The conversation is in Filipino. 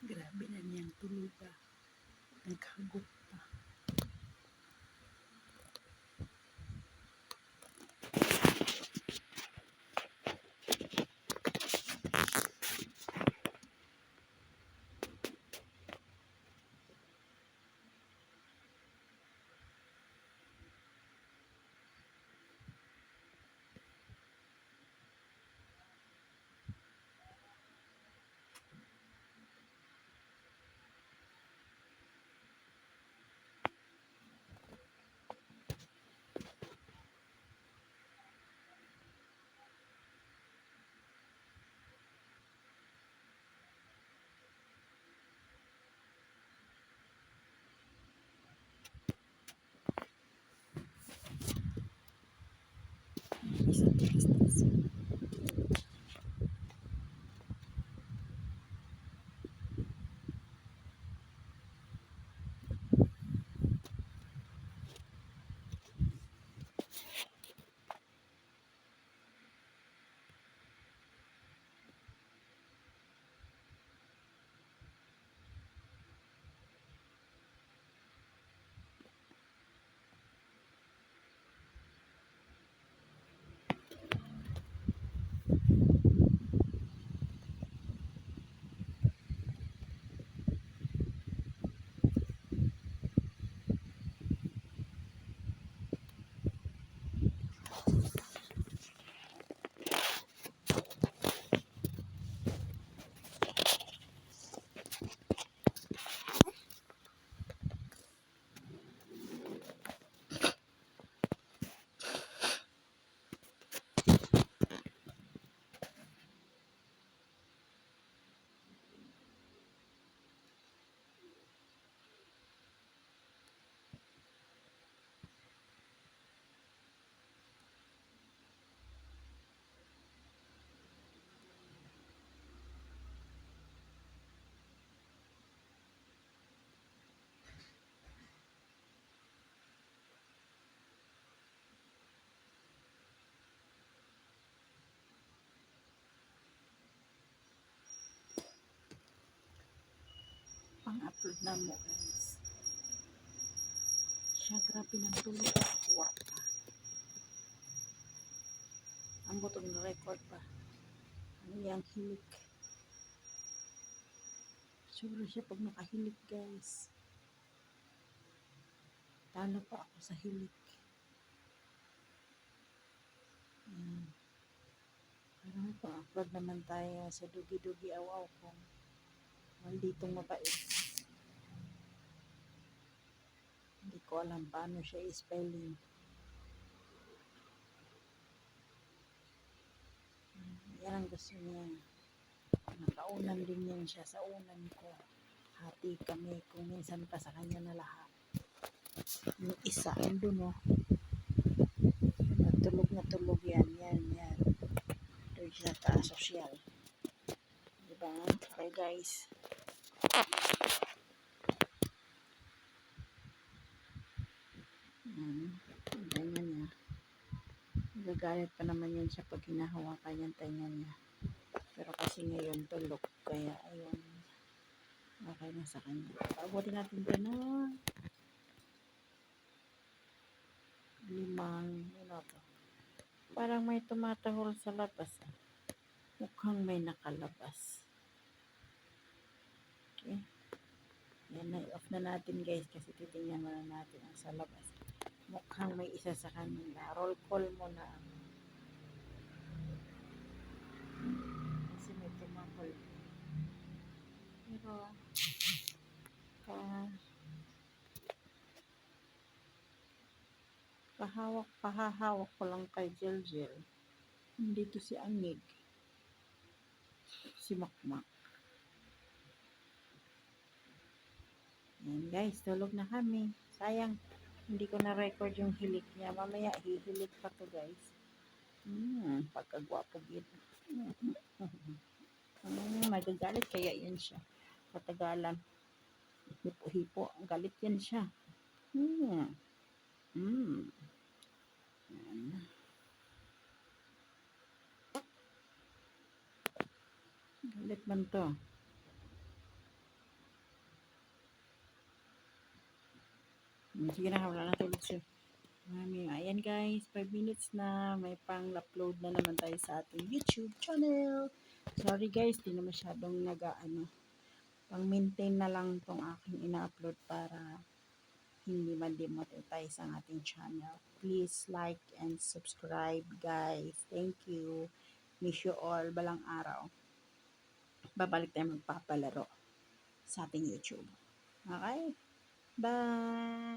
Grabe na niyang tuluga. Naghagot pa. Pang-upload na mo guys. Siya grabe ng tulog ako pa. Ang butong record pa. Ano yung hilik. Siguro siya pag nakahilik guys. Talo pa ako sa hilik. Ayan. Parang pa-upload naman tayo sa dugi-dugi awaw kong malditong mabait. Hindi ko alam paano siya i-spelling. Yan ang gusto niya. Nakaunan din yan siya sa unan ko. Hati kami kung minsan pa sa kanya na lahat. Yung isa, andun o. Natulog na tulog yan, yan, yan. Doon siya sa sosyal. Diba? Okay guys. Yan. Ang tenga niya. Nagagalit pa naman yan siya pag hinahawakan yung tenga niya. Pero kasi ngayon tulog. Kaya ayun. Okay na sa kanya. Paabutin natin din na limang minuto. Parang may tumatahol sa labas. ah. Mukhang may nakalabas. Okay. Yan na, off na natin guys kasi titingnan muna natin ang sa labas. Mukhang may isa sa kanila. Roll call mo na. Kasi may tumahol. Pero, pa, pahawak, pahahawak ko lang kay Jel Jel. Dito si Angig. Si Makmak. Yan guys, tulog na kami. Sayang, hindi ko na-record yung hilik niya. Mamaya, hihilik pa to guys. Hmm, pagkagwapo gid. Hmm, magagalit kaya yan siya. Katagalan. Hipo-hipo. Galit yan siya. Hmm. Hmm. Yan. Galit man to. Sige na, wala na tulog siya. Mami, ayan guys, 5 minutes na. May pang-upload na naman tayo sa ating YouTube channel. Sorry guys, di na masyadong nag-ano. Pang-maintain na lang tong aking ina-upload para hindi ma-demonetize ang ating channel. Please like and subscribe guys. Thank you. Miss you all balang araw. Babalik tayo magpapalaro sa ating YouTube. Okay? Bye!